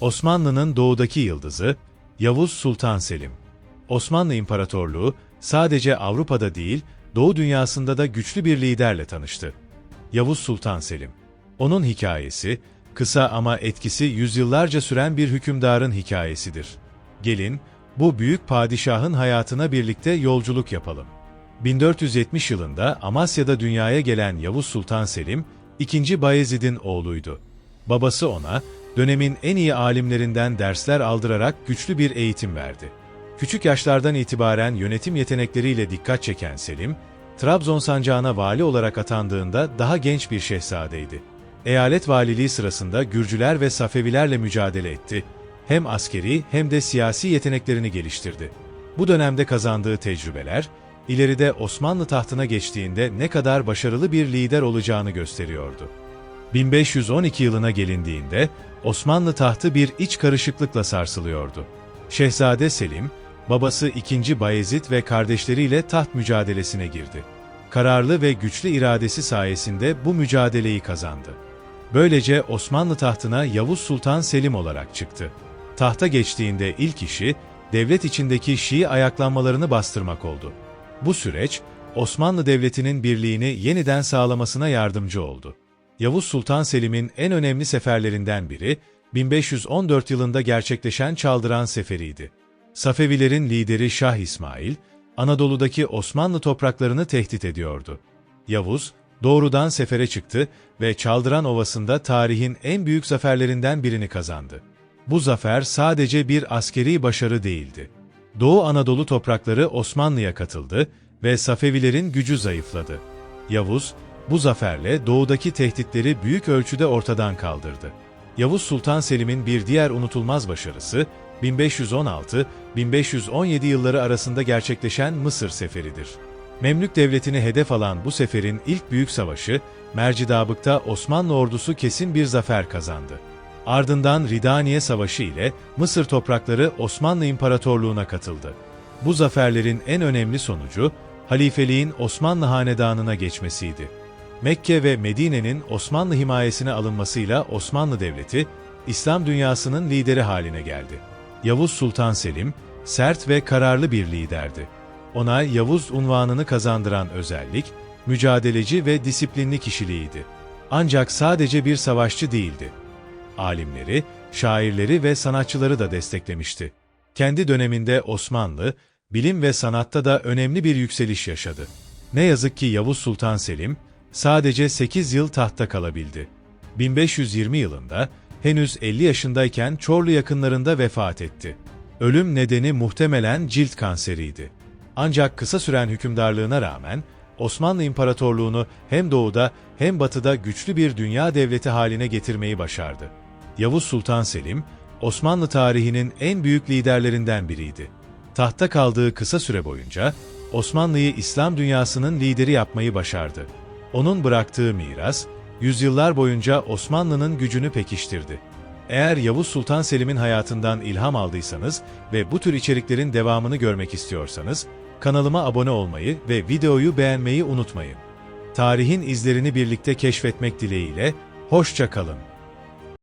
Osmanlı'nın doğudaki yıldızı Yavuz Sultan Selim. Osmanlı İmparatorluğu sadece Avrupa'da değil, Doğu dünyasında da güçlü bir liderle tanıştı. Yavuz Sultan Selim. Onun hikayesi, kısa ama etkisi yüzyıllarca süren bir hükümdarın hikayesidir. Gelin, bu büyük padişahın hayatına birlikte yolculuk yapalım. 1470 yılında Amasya'da dünyaya gelen Yavuz Sultan Selim, II. Bayezid'in oğluydu. Babası ona, dönemin en iyi alimlerinden dersler aldırarak güçlü bir eğitim verdi. Küçük yaşlardan itibaren yönetim yetenekleriyle dikkat çeken Selim, Trabzon sancağına vali olarak atandığında daha genç bir şehzadeydi. Eyalet valiliği sırasında Gürcüler ve Safevilerle mücadele etti. Hem askeri hem de siyasi yeteneklerini geliştirdi. Bu dönemde kazandığı tecrübeler, ileride Osmanlı tahtına geçtiğinde ne kadar başarılı bir lider olacağını gösteriyordu. 1512 yılına gelindiğinde Osmanlı tahtı bir iç karışıklıkla sarsılıyordu. Şehzade Selim, babası 2. Bayezid ve kardeşleriyle taht mücadelesine girdi. Kararlı ve güçlü iradesi sayesinde bu mücadeleyi kazandı. Böylece Osmanlı tahtına Yavuz Sultan Selim olarak çıktı. Tahta geçtiğinde ilk işi, devlet içindeki Şii ayaklanmalarını bastırmak oldu. Bu süreç, Osmanlı Devleti'nin birliğini yeniden sağlamasına yardımcı oldu. Yavuz Sultan Selim'in en önemli seferlerinden biri, 1514 yılında gerçekleşen Çaldıran Seferi'ydi. Safevilerin lideri Şah İsmail, Anadolu'daki Osmanlı topraklarını tehdit ediyordu. Yavuz, doğrudan sefere çıktı ve Çaldıran Ovası'nda tarihin en büyük zaferlerinden birini kazandı. Bu zafer sadece bir askeri başarı değildi. Doğu Anadolu toprakları Osmanlı'ya katıldı ve Safevilerin gücü zayıfladı. Yavuz, bu zaferle doğudaki tehditleri büyük ölçüde ortadan kaldırdı. Yavuz Sultan Selim'in bir diğer unutulmaz başarısı, 1516-1517 yılları arasında gerçekleşen Mısır Seferidir. Memlük Devleti'ni hedef alan bu seferin ilk büyük savaşı, Mercidabık'ta Osmanlı ordusu kesin bir zafer kazandı. Ardından Ridaniye Savaşı ile Mısır toprakları Osmanlı İmparatorluğu'na katıldı. Bu zaferlerin en önemli sonucu, halifeliğin Osmanlı hanedanına geçmesiydi. Mekke ve Medine'nin Osmanlı himayesine alınmasıyla Osmanlı Devleti, İslam dünyasının lideri haline geldi. Yavuz Sultan Selim, sert ve kararlı bir liderdi. Ona Yavuz unvanını kazandıran özellik, mücadeleci ve disiplinli kişiliğiydi. Ancak sadece bir savaşçı değildi. Alimleri, şairleri ve sanatçıları da desteklemişti. Kendi döneminde Osmanlı, bilim ve sanatta da önemli bir yükseliş yaşadı. Ne yazık ki Yavuz Sultan Selim, sadece 8 yıl tahtta kalabildi. 1520 yılında, henüz 50 yaşındayken Çorlu yakınlarında vefat etti. Ölüm nedeni muhtemelen cilt kanseriydi. Ancak kısa süren hükümdarlığına rağmen, Osmanlı İmparatorluğunu hem doğuda hem batıda güçlü bir dünya devleti haline getirmeyi başardı. Yavuz Sultan Selim, Osmanlı tarihinin en büyük liderlerinden biriydi. Tahta kaldığı kısa süre boyunca, Osmanlı'yı İslam dünyasının lideri yapmayı başardı. Onun bıraktığı miras, yüzyıllar boyunca Osmanlı'nın gücünü pekiştirdi. Eğer Yavuz Sultan Selim'in hayatından ilham aldıysanız ve bu tür içeriklerin devamını görmek istiyorsanız, kanalıma abone olmayı ve videoyu beğenmeyi unutmayın. Tarihin izlerini birlikte keşfetmek dileğiyle, hoşça kalın.